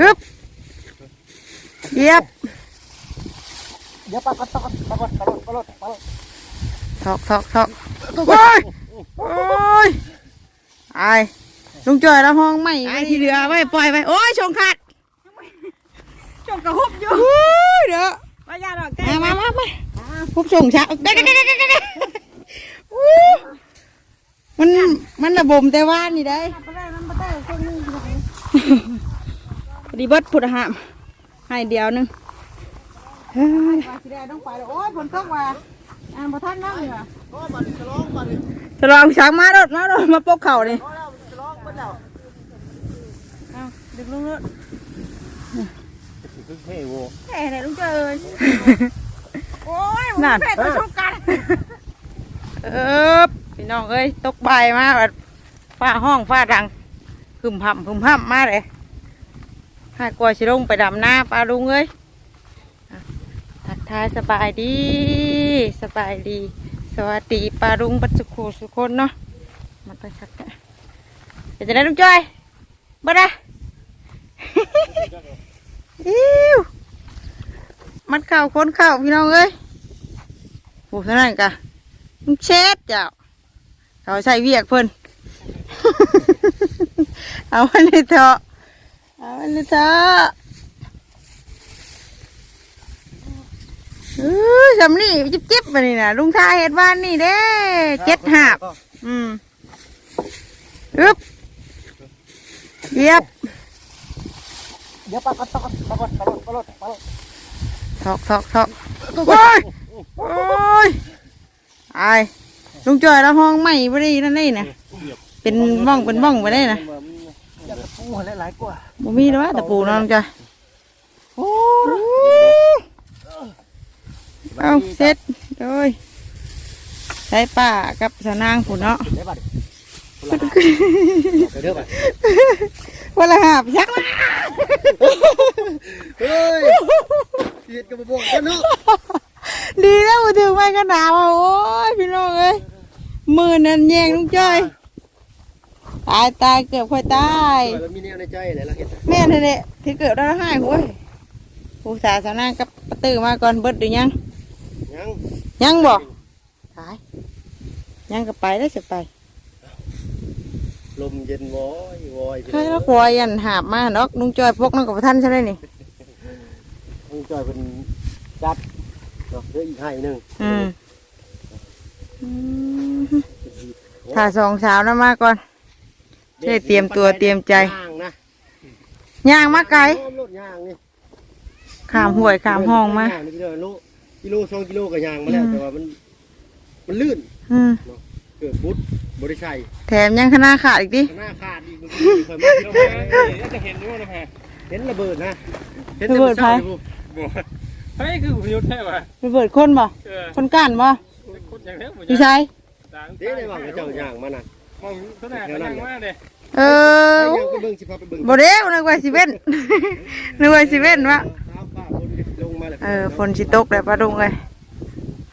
อึ๊บเหยียบเดี๋ยวปลาก่อนปลาก่อนปลาก่อนปลาก่อนปลาก่อนปลาก่อนถอกถอกถอกโอ้ยโอ้ยไอ้ลุงจอยแล้วห้องไม่ไอ้ที่เหลือไว้ปล่อยไปโอ้ยชงขาดจงกระหุบอยู่โอ้ยเด้อว่ายาดอกแก้มามามามาพุบส่งช้าเด็กเด็กเด็กเด็กเด็กอู้มันมันระบมแต่ว่านี่ได้ไปได้มันไปได้คนนึงพอดีเบิดพุทธหามให้เดียวหนึงเฮ้ยว่าสิได้ต้องไปแล้วโอ้ยฝนตกว่าอ่านบ่ทันนั่งเลยว่ะก็มาดิจะร้องมาดิจะลองช้างมารถมารถมาปกเข่านี่ก็แล้วจะร้องมาแล้วเอาดึกลงรถคือเฮ้ยโว้แห่ไหนลุงเจอเลยโอ้ยนั่นเป็ดมาชมกันเออพี่น้องเอ้ยตกใบายมาแบบฟ้าห้องฟ้าดังพึ่มพำพึ่มพำมาเลย หากลัวชิลงไปดำหน้าปลาลุงเอ้ยทักทายสบายดี สบายดี สวัสดีปลาลุงปัจจุคูสุคนเนาะมาไปครับเนี่ยเป็นจะได้ลุงจ้อยบ่ได้อิ้วมันเข่าคนเข่าพี่น้องเอ้ยโอ้เท่านั้นกะมึงเช็ดเจ้าเขาใส่เวียกเพิ่น เอาอันนี้เถอะ เอาอันนี้เถอะเออสำนี่จิบจิบมานี่นะลุงทาเห็ดบ้านนี่เด้เจ็ดหาบ อืมอึ๊บเหยียบเดี๋ยวปลาก่อนปลาก่อนปลาก่อนปลาก่อนปลาก่อนปลาก่อนถอกถอกถอกโอ้ยโอ้ยไอ้ลุงจอยแล้วห้องใหม่บ่ได้นั่นนี่นะเป็นบ้องเป็นบ้องไปได้นะ อยากจะปูหลายๆกว่าบ่มีแล้ววะตะปูเน้องจ้ะโอ้เอาเสร็จโดยใช้ป้ากับสนางผุนเนาะเดี๋ยวปลาดิเดี๋ยวไปวันละหาบยักละเฮ้ยเฮ็ดกับบ่บอกกันเนาะดีแล้วมาถึงไม่ก็หนาวอะโอ้ยพี่น้องเอ้ยมือนั่นแยงลุงจ้อย ตายตายเกือบค่อยตายแล้วมีแนวในใจอะไรล่ะเฮ็ดแม่นั่นแหละที่เกิดได้ให้โว้ยผู้สาวสาวนางกับปะตื้อมาก่อนเบิดหรือยัง ยัง ยังบ่ตาย ยังก็ไปได้วสิไป ลมเย็นวอยวอยใครแล้วคอยยันหาบมาเนาะลุงจอยพกนั่งกับท่านใช่ไหมนี่ลุงจอยเป็นจัดเนาะเดี๋ยวอีกให้หนึงอืมอืมถ้าสองสาวนะมาก่อน ได้เตรียมตัวเตรียมใจ ย่างนะย่างมาไกลรถย่างนี่ขามห่วยขามห้องมา ย่นี่กิโลโลกิโลสองกิโลก็ย่างมาแล้วแต่ว่ามัน มันลื่นอืมเกิดบุดบริชัยแถมยังคณะขาดอีกดิ หน้าขาดอีกมันเคยมาเที่ยวมาจะเห็นด้วยนะแพรเห็นระเบิดนะเห็นระเบิดไฟบอกเฮ้ยคือพยุทธ์แท้ว่ะไปเบิดคนบ่เออคนก้านบ่คนอย่างนี้ผมพี่ชายต่างเด้ได้ว่าเจ้าย่างมาน่ะ มองขนาดกันยังมากเลยเออย่างไปเบิ่งสิพาไปเบิ่งบ่เด้วนึกว่าสิเว้นนึกว่าสิเว้นวะฟ้าฟ้าฝนลงมาแล้วเออฝนสิตกแล้วปลาดุงเลย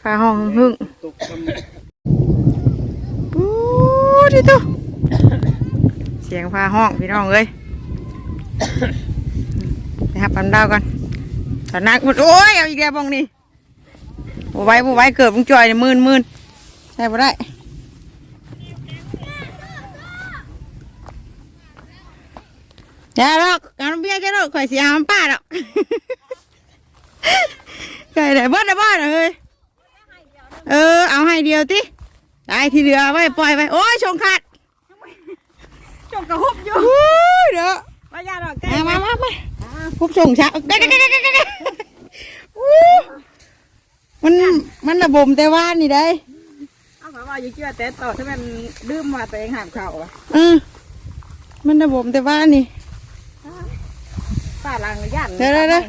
ฟ้าห้องหึ่งตกทๆปู๊ดิโตเสียงฟ้าห้องพี่น้องเอ้ยนะครับปันดาวกันสานักหมดโอ้ยเอาอีกแล้วบองนี่บ่ไหว้บ่ไหว้เกิดลุงจอยเนี่ยมื่นมื่นใช่บ่ได้ อย่าหรอกการเบี้ยจะหรอกข่อยเสียมันป้าหรอกไก่ไหนเบิดได้บ้านเฮ้ยเออ เอาให้เดียวติได้ที่เหลือไว้ปล่อยไปโอ้ยชงขาดจงกระหุบอยู่โอ้ยเด้อว่ายาดอกแก้มามามามาคุบส่งช้าเด็กเด็กเด็กเด็กเด็กอู้มันมันระบมแต่ว่านี่ได้เอาเขาว่าอยู่เชื่อแต่ต่อถ้ามันดื้มมาตัวเองหามเข่าอะเออมันระบมแต่ว่านี่ ป้าลังย่านเดี๋ยวเดี๋ยวเดี๋ยว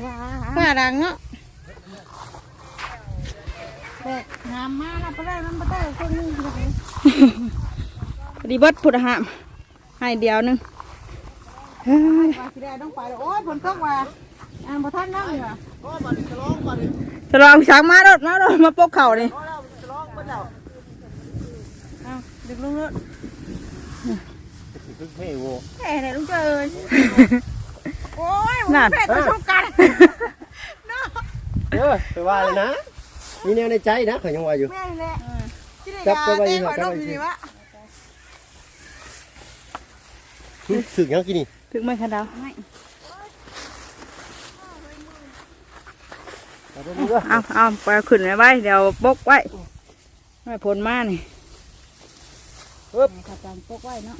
ฝ้าดังเนาะงามมากนะไปได้มันไปได้คนนึงพอดีเบิดพุทธหามให้เดียวหนึงเฮ้ยว่าสิได้ต้องไปแล้วโอ้ยฝนตกว่าอ่านบ่ทันนั่งเลยว่ะำก็มาดิจะร้องมาดิจะลองช้างมารถมารถมาปกเข่านี่ก็แล้วจะร้องมาแล้วเอาดึกลงรถ คือเฮ้ยโว้แห่ไหนลุงเจอเลยโอ้ยนั่นแม่ก็ชอบกันเออไปว่าเลยนะมีแนวในใจนะข่อยยังว่าอยู่ แม่นี่แหละที่ได้จับยาเข้าไปเต้อีกขอยจัลบงไป อยู่อีกนี่วะถึกยังกินนี่ถึงไหมคะดาวเอาไปดูเด้อเอาเอาไปเอาขึ้นไว้ไว้เดี๋ยวบกไว้ไม่ผลมานี่ขับจังพกไว้เนาะ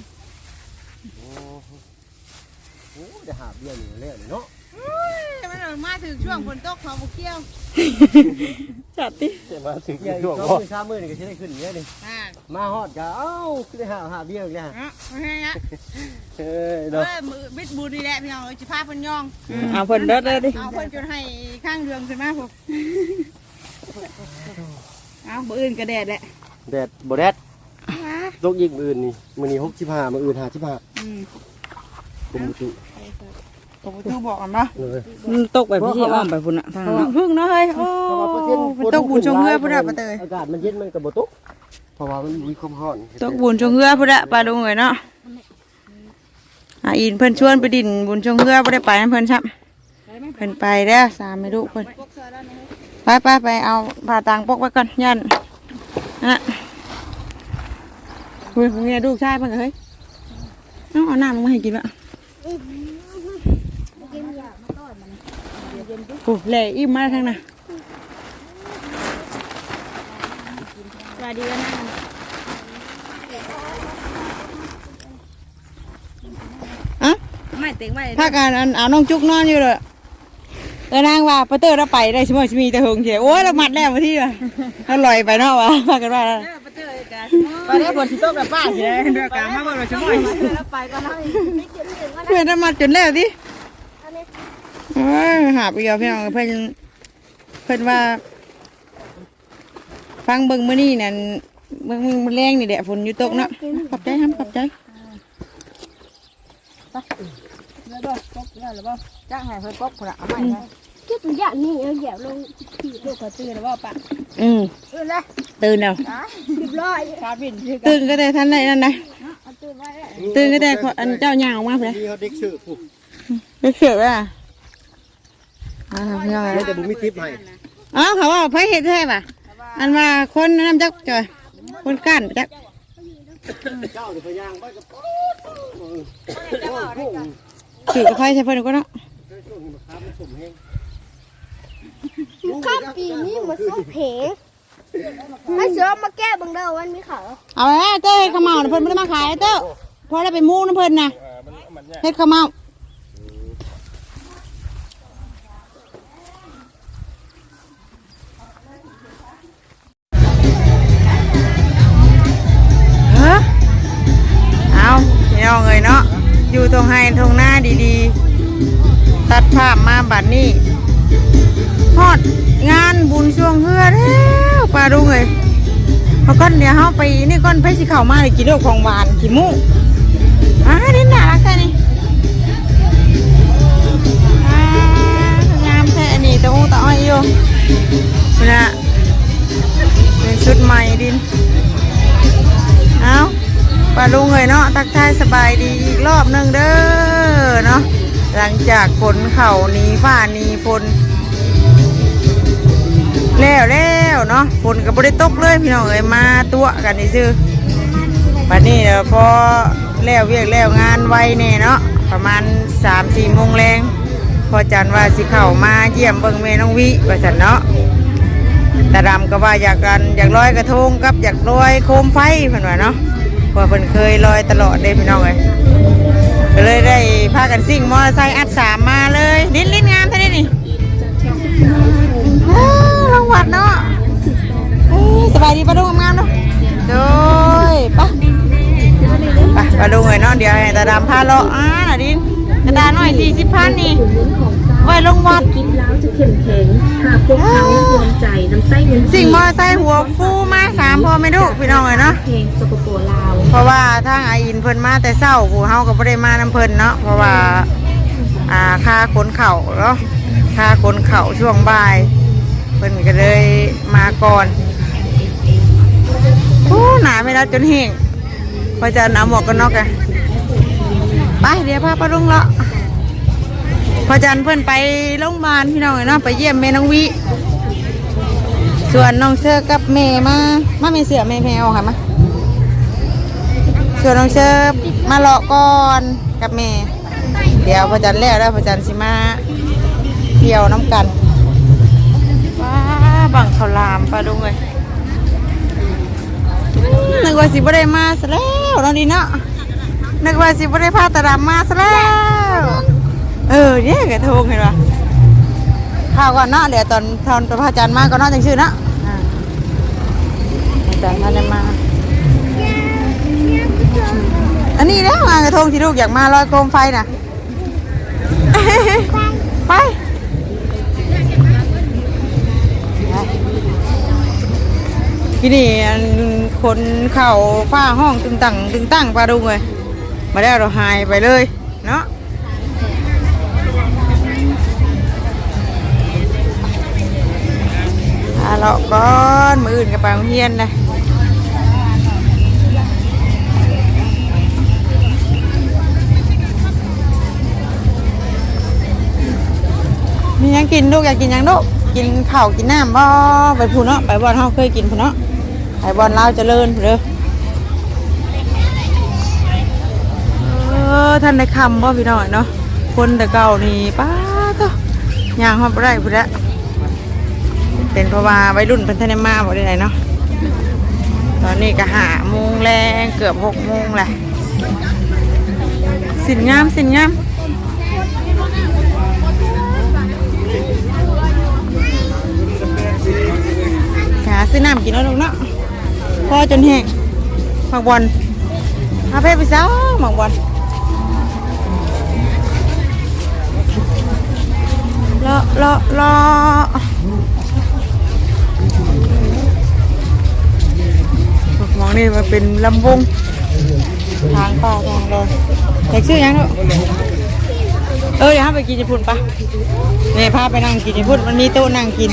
โอ้โหโอ้ได้หาเบี้ยนี่แล้วนี่เนาะมันมาถึงช่วงฝนตกเขาบุกเกี้ยวจัดดิเดี๋ยวมาถึงช่วงบ่สามมื้อนี่ก็สิได้ขึ้นเยอะนี่อ่ามาฮอดก็เอ้าคือได้หาหาเบี้ยอีกแล้วเนาะโอเคนะเอ้ยเอเนาะอมือบิดบูดีแหละพี่น้องเอ้ยจะพาเพิ่นย่องเอาเพิ่นเด้อเด้อดิเอาเพิ่นจนให้ข้างเรืองขึ้นมาพวกเอาบ่อื่นก็แดดแหละแดดบ่แดด ตกอีกมื้ออื่นนี่มื้อนี้65มื้ออื่น55อืมผมบ่ตุตกตูบอกกันเนาะเลยมันตกไปพี่อ้อมไปพุ่นน่ะทางนั้นเนาะพึ่งเนาะเฮ้ยโอ้เพราะว่าเปอร์เซ็นต์เป็นตกบุญชงเฮือพุ่นอะปะเตยอากาศมันเย็นมันก็บ่ตกเพราะว่ามันมีความร้อนตกบุญชงเฮือพุ่นอะปลาดุงเลยเนาะอ่าอินเพิ่นชวนไปดินบุญชงเฮือบ่ได้ไปนะเพิ่นครับเพิ่นไปเด้อสามไม่รู้เพิ่นไปไปไปเอาผ่าตังปกไว้ก่อนยันนะ เฮ้ยเนี่ยลูกชายเพิ่นก็เฮ้ยเอาเอาน้ำลงมาให้กินละโอ้แหล่อิ่มมากทั้งน่ะสวัสดีกันนะอะไม่เต็งไม่ถ้าการอันเอาน้องจุกนอนอยู่เลยเออนางว่าปะเตอร์เราไปได้ใช่ไหมมีแต่หงเขียวโอ้ยเรามัดแล้วมาที่ว่ะเราลอยไปเนาะวะพากันว่าเออ ไปเจอกันไปได้บนสิโต๊ะกับป้าสิได้เด้อกลางมาบ่ว่าช่วโมงแล้วไปก็ได้เพื่อนเราจนแล้วดิโอ้ยหาไปเอาพี่น้องเพื่อนเพื่อนว่า ฟังเบิ่งมื้อนี้นั่นเบิ่งมื้อแรงนี่แหละฝนอยู่ตกเนาะขอบใจครับขอบใจแล้วบ่ปกแล้วหรือบ่าจ้างให้เพิ่อนปกพุ่นน่ะเอาให ม่นะก็ตัวอย่างนี้เอาแย่ลงขีดลูกก็ตื่นแล้วบ่ปะอืมตื่นแล้วตื่นแล้วเรียบร้อยชาบินคือกันตื่นก็ได้ทันได้นั่นนะเอาตื่นไว้แล้วตื่นก็ได้ขออันเจ้าย่างออกมาเลยนี่เขาเด็กชื่อผู้ไม่เชื่อว่าอ่าพี่น้องเขาแต่บุมีทิปให้อ๋อเขาว่าไผเห็ดแท้ป่ะ อันว่าคนน้ำจักจอยคนก้านจักเจ้าเดี๋ยวพยางไปกับโอ้โหถือกับไผใช่เพิ่นก็เนาะ ช่วงนี้มาค้ามันสมแห้ง ข้ามปีนี้มาสู้เพงมาเสือมาแก้บังเดาวันมีเขาเอาไว้เต้เฮ็ดข้าวเมาน่ะเพิ่นไม่ได้มาขายเต้พอได้ไปมูน้ำเพิ่นน่ะเออมันมันเนี่ยเฮ็ดข้าวเมา เอาก้อนเดี๋ยวเฮาไปนี่ก้อนไปสิเข้ามาเลยกินเรื่องของหวานขี้มูอ่านี่น่ารักแค่นี้อ่างามแท้อันนี้ตะอูตะอ้อยอยู่นี่นะเป็นชุดใหม่ดินเอาปลาลุงเอ้ยเนาะทักทายสบายดีอีกรอบหนึ่งเด้อเนาะหลังจากฝนเข่าหนีฟ้าหนีฝนแล้วแล้ว เนาะฝนก็บ่ได้ตกเลยพี่น้องเอ้ยมาตัวกันนี่ซื่อบัดนี้เดี๋ยวพอแล้วเวียกแล้วงานไวแน่เนาะประมาณ3-4โมงแรงพอจันว่าสิเข้ามาเยี่ยมเบิ่งแม่น้องวิว่าซั่นเนาะตาดำก็ว่าอยากกันอยากลอยกระทงกับอยากลอยโคมไฟเพิ่นว่าเนาะเพราะเพิ่นเคยลอยตลอดเด้พี่น้องเอ้ยก็เลยได้พากันซิ่งมอเตอร์ไซค์อัดสามมาเลยลิ้นลิ้นงามเท่านี้นี่อ้าวรางวัลเนาะ สบายดีปะดุงงามๆเนาะโดยปะไปปะดุงเลยเนาะเดี๋ยวให้ตาดำพาเลาะอ่าน่ะดินกระดาษหน่อยสี่สิบพันนี่ไว้ลงวัดคิดแล้วจะเข้มแข็งหากพวกเขารวมใจน้ำไส้เงินสิ่งมอไซค์หัวฟูมาสามพอไม่ดูพี่น้องเลยเนาะเพลงสปปลาวเพราะว่าทางไออินเพิ่นมาแต่เศร้าผู้เฮาก็บ่ได้มาน้ำเพิ่นเนาะเพราะว่าอ่าค่าขนเข่าเนาะค่าขนเข่าช่วงบ่ายเพิ่นก็เลยมาก่อน โอ้หนาไม่ได้จนแห้งพอจะเอาหมวกกันน็อกอะไปเดี๋ยวพาปลาลุงเลาะพอจันเพื่อนไปโรงพยาบาลพี่น้องเอ้ยเนาะไปเยี่ยมแม่น้องวิ ส่วนน้องเชือกับแม่มามาไม่เสือแม่แพวค่ะมาส่วนน้องเชือมาเลาะก่อนกับแม่เดี๋ยวพอจันแล้วแล้วพอจันสิมาเที่ยวน้ำกันว้าบังเขาลามปลาดุงเลย นึกว่าสิบ่ได้มาซะแล้วน้องดีเนาะนึกว่าสิบ่ได้พาตาดำมาซะแล้ว เออเนี่ยกระทงเห็นปะข้าวก่อนเนาะเดี๋ยวตอนตอนพระอาจารย์มาก็เนาะจังชื่อเนาะอ่าจารย์ท่านได้มา อันนี้แล้วงานกระทงที่ลูกอยากมาลอยโคมไฟน่ะ ไปที่นี่อัน คนเข่าฝ้าห้องตึงตังตึงตั้งปลาดุงเลยมาได้เราหายไปเลย เนาะอาเลาะก้อนมืออื่นกับไปโรงเรียนเลยมียังกินลูกอยากกินยังลูกกินข้าวกินน้ำบ่ไปพูนเนาะไปบ่อลเฮาเคยกินพูนเนาะ ไปบอลลาวเจริญพู้นเด้อเออท่านได้คำบ่พี่น้อยเนาะคนแต่เก่านี่ป้าก็ยางฮอบได้พุ่นละเป็นเพราะว่าวัยรุ่นเพิ่นทันได้มาบ่ได้ไหนเนาะตอนนี้ก็หาโมงแรงเกือบหกโมงแหละสินงามสินงามหาซื้อน้ำกินแล้วลูกเนาะ พอจนแห้งหมักบอลเอาเพไปซ้าหมักบอลเลาะเลาะเลาะมองนี่มันเป็นลำวง ทางป่าทางเลยแต่ชื่อยังเนาะเออเดี๋ยวห้าไปกินญี่ปุ่นปะเนี่ยพาไปนั่งกินญี่ปุ่นมันมีโต๊ะนั่งกิน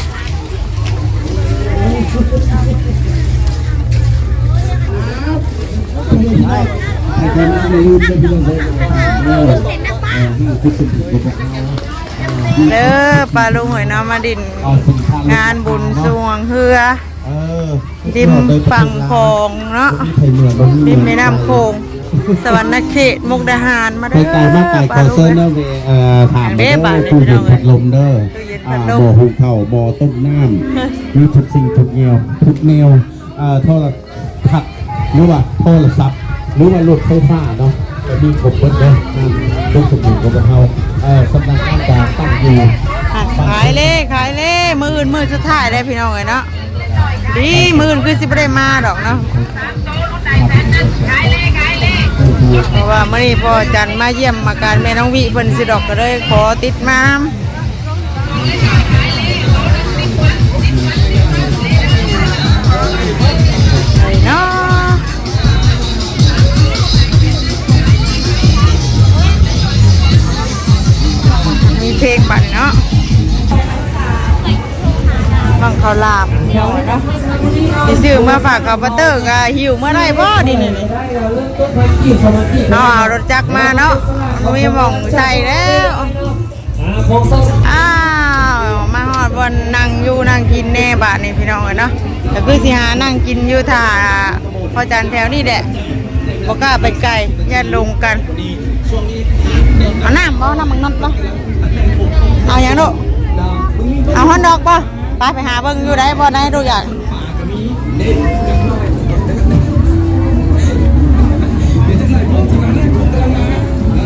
เด้อปลาลุงหอยน้ำมาดิน งานบุญสวงเฮือเออริมฝั่งคลองเนาะริมแม่น้ำโขงสวรรณเขตมุกดาหารมาเด้อไกลมากไกลปลาอลุงเซิร์นเนอร์เวเอ่อถามเด้บาทตู้เย็นพัดลมเด้ออบ่อหุงข้าบ่อต้มน้ำมีทุกสิ่งทุกแนวทุกแนวเอ่อโทรทัศน์หรือว่าโทรศัพท์ หรือว่ารถไฟฟ้าเนาะจะมีครบหมดเลยนั่นทุกสมุนของเราเออสำนักงานการตั้งอยู่ขายเล่ขายเล่มืออ่นมือสุดท้ายเลยพี่น้องเอ้ยเนาะดีมื่นคือสิบ่ได้มาดอกเนาะเพราะว่าเมื่อนี้พ่อจันมาเยี่ยมอาการแม่น้องวิเพิ่นสิดอกก็เลยขอติดมา เพลงปั่นเนาะฟังเขาลามเนาะเนาะสิซื้อมาฝากกับบัตเตอร์ก็หิวเมื่อไรบ่ดินี่นี่เนาะเอารถจักรมาเนาะมีหม่องใส่แล้วอ้าวมาฮอดบนนั่งอยู่นั่งกินแน่บาทนี่พี่น้องเอ้ยเนาะก็คือสิหานั่งกินอยู่ท่าพอจันแถวนี้แหละบ่กล้าไปไกลญาติลงกันเอาน้ำบ่น้ำมังนัดบ่ เอาหยังลูกเอาฮอนดอกบ่ไปไปหาเบิ่งอยู่ได้บ่ได้ดูอยาก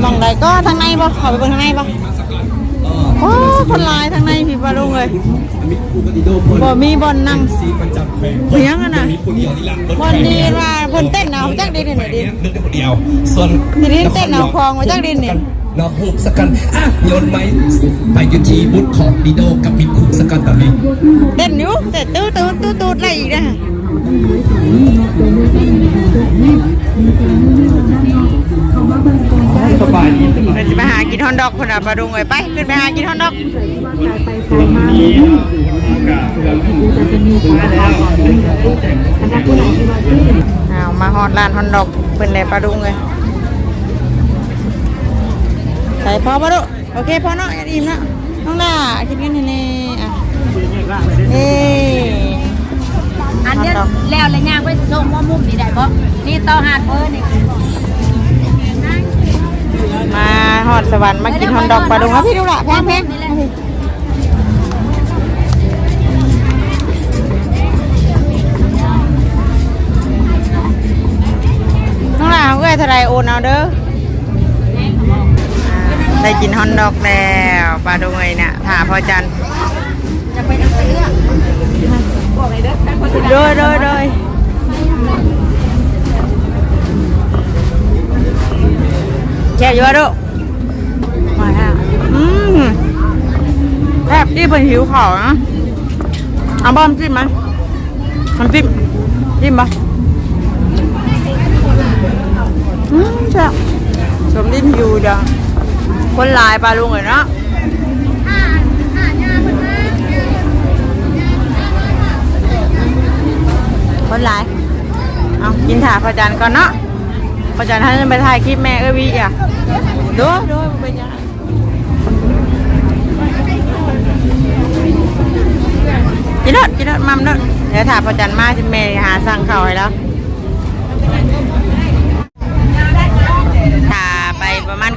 มองใดก็ทางในบ่ขอไปเบิ่งทางในบ่โอ้คนหลายทางในพี่ปลาลุงเลยบ่มีบอลนั่งเสียงอะนะบอลดีว่าเพิ่นเต้นเอาจักดินนี่ดินนึกได้คนเดียวส่วนทีนี้เต้นเอาคลองไว้จักดินนี่เนาะหุบสักกันอะโยนไหมไปยุทีบุตรของดีโดกับมิคุสักกันแบบนี้เต้นอยู่เต้นตู้ตู้ตู้ตู้อะไรอีกนะสบายดีไปสิไปหากินฮอนดอกคนน่ะปลาดุงเอ้ยไปขึ้นไปหากินฮอนดอกเอามาฮอดร้านฮอนดอกเป็นไดปลาดุงเลย ส่พอปะดุโอเคพอเนาะอย่าอิ่มเนาะน้องดากินกันแน่ๆอะนี่อันเนี้ยแล้วเลยย่างไปส่งว่ามุมนี่ได้บ่นี่ต่อหาดเพิ่นนี่มาฮอดสวรรค์มากินฮอนดอกปลาดุงเอาพี่ดูละแพงแพงนี่แหละน้องดาเอาเอ้ยเท่าไรโอนเอาเด้ออ่า ได้กินฮอนดอกแล้วปลาดุงไอ้เนี่ยถาพอจันจะไปน้ำเสื้อบอกเลยเด้อท่คนที่โดยโดยโดยแช่เยอะด้วยมาแล้วอืมแทบที่เป็นหิวข่าวนะเอาบ้อมจิ้มไหมมันจิ้มจิ้มปะอืมใช่บสมดิ้นอยู่ดัง คนหลายปลาลุงเลยเนาะคนหลาย เอากินถาพระจันทร์ก่อนเนาะพระจันทร์ท่านไปถ่ายคลิปแม่เอ้ยวีอะดูดูมันเป็นยังกินเด้อกินเด้อมัมเด้อเดี๋ยวถาพระจันทร์มาที่แม่หาสั่งข้าวให้แล้ว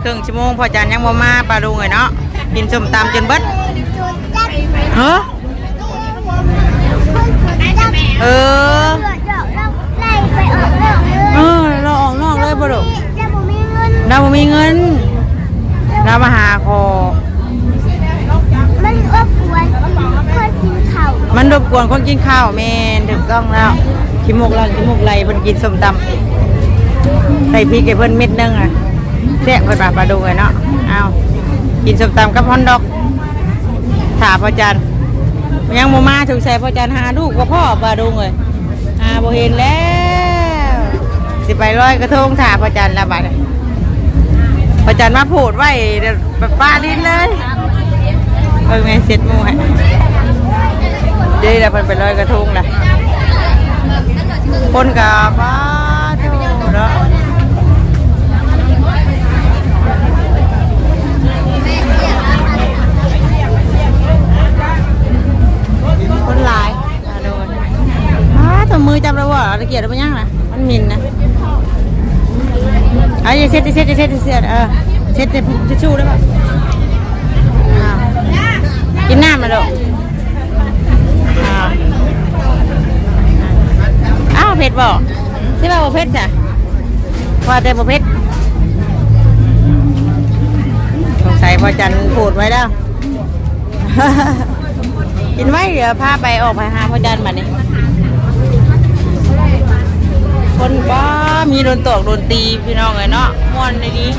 ครึ่งชั่วโมงพอจันทร์ยังบ่มาปลาดุงเลยเนาะกินส้มตำจนเบิดเฮ้อเออเออเราออกนอกเลยบ่ลูกเราบ่มีเงิน เรามาหาคอมันรบกวนคนกินข้าวมันรบกวนคนกินข้าวแม่นถูกต้องแล้วขี้มุกลังขี้มุกไหลเพิ่นกินส้มตำใส่พริกให้เพิ่นเม็ดหนึงอะ แซ่บเพิ่นว่าปลาดุกเลยเนาะเอากินส้มตำกับฮอนดอกถาพ่อจันทร์ยังบ่มาถึงใส่พ่อจันทร์หาลูกว่าพ่อปลาดุกเลยหาโบเห็นแล้ว สิไปลอยกระทงถาพ่อจันทร์แล้วบัดพ่อจันทร์มาพูดไว้เดี๋ยวแบบป้าลิ้นเลยเออแม่เสร็จมู่ให้เดี๋ยวเพิ่นไปลอยกระทงละคนกับ ตะเกียบมันยังล่ะมันมินนะเอาอย่าเช็ดย่าเช็ดย่าเช็ดเช็ดเออเช็ดจะชูได้ปะอ้ากินน้ำมาลูกอ้าวเผ็ดบ่ใช่ป่ะบ่เผ็ดจ้ะว่าแต่บ่เผ็ดสงสัยพอจันพูดไว้แล้วกินไว้เดี๋ยวพาไปออกไปหาพอจันมาเนี่ย คนก็มีโดนตอกโดนตีพี่น้องเลยเนาะม่วนในนี้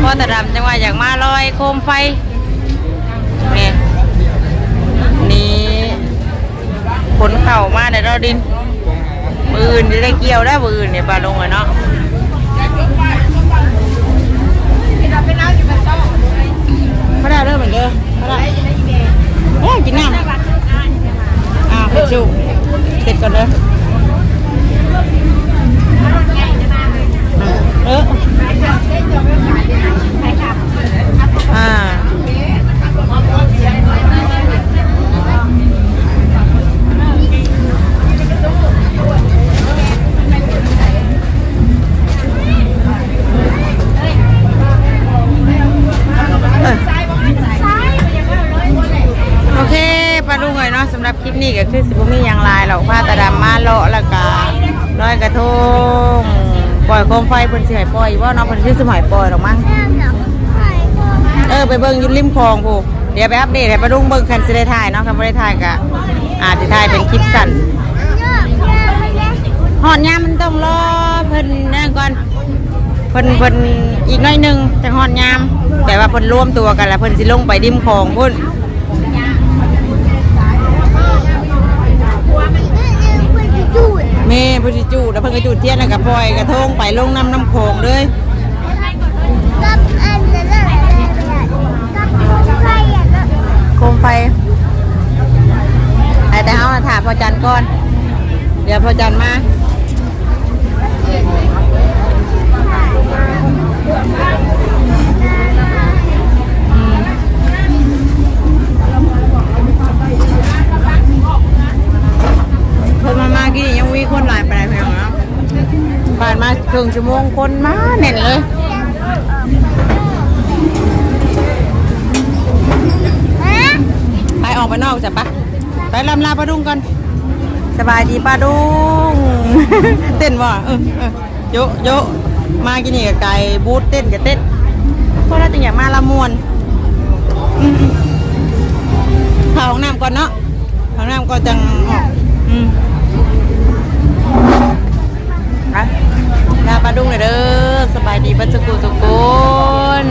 พ่อตาดำจังหวะอยากมาลอยโคมไฟนี่นี่ขนเข่ามาในราดินมืออื่นจะได้เกี่ยวได้มืออื่นเนี่ยปลาลงเลยเนาะไม่ได้เริ่มเหมือนเดิมไม่ได้โอ้กินน้ำอ่าเผ็ดชูเสร็จก่อนเลย เอออ่าเออ โอเคปลาลุงเลยเนาะสำหรับคลิปนี้ก็คือสิบุมีอย่างไรหรอกผ้าตาดำมาเลาะแล้วก็ลอยกระทงปล่อยโคมไฟเพิ่นสิให้ปล่อยว่าเนาะเพิ่นสิสมัยปล่อยหรอกมั้งแม่หนักไข่ก็เออไปเบิ่งอยู่ริมคลองพูเดี๋ยวไปอัปเดตให้ปลาลุงเบิ่งคันสิได้ถ่ายเนาะคันบ่ได้ถ่ายก็อาจจะถ่ายเป็นคลิปสั้นเยอะแม่ไม่ได้ฮอดยามมันต้องรอเพิ่นนั่นก่อนเพิ่นเพิ่นอีกหน้อยหนึงจังฮอดยามแต่ว่าเพิ่นรวมตัวกันแล้วเพิ่นสิลงไปริมคลองพุ่น จุด แม่เพิ่นสิจูดแล้วเพิ่นก็จูดเทียนแล้วก็ปล่อยกระทงไปลงน้ำน้ำโขงเลยกับอันนั้นอะไรกับไข่อะก็โคมไฟไอ้แต่เอาถามพอจันทร์ก่อน เดี๋ยวพอจันทร์ มาชั่วโมงคนมาแน่นเลยไปออกไปนอกจ้ะปะไปลำลาปลาดุงก่อนสบายดีปลาดุงเต้นว่ะเออเออโยโยมากินนี่กับไก่บูธเต้นกับเต้นเพราะเราจะอยากมาละมวนเข้าห้องน้ำก่อนเนาะห้องน้ำก็จังออกอืมไปลาปลาดุงเลยเด้อสบายดีปัจจุกุสุกุล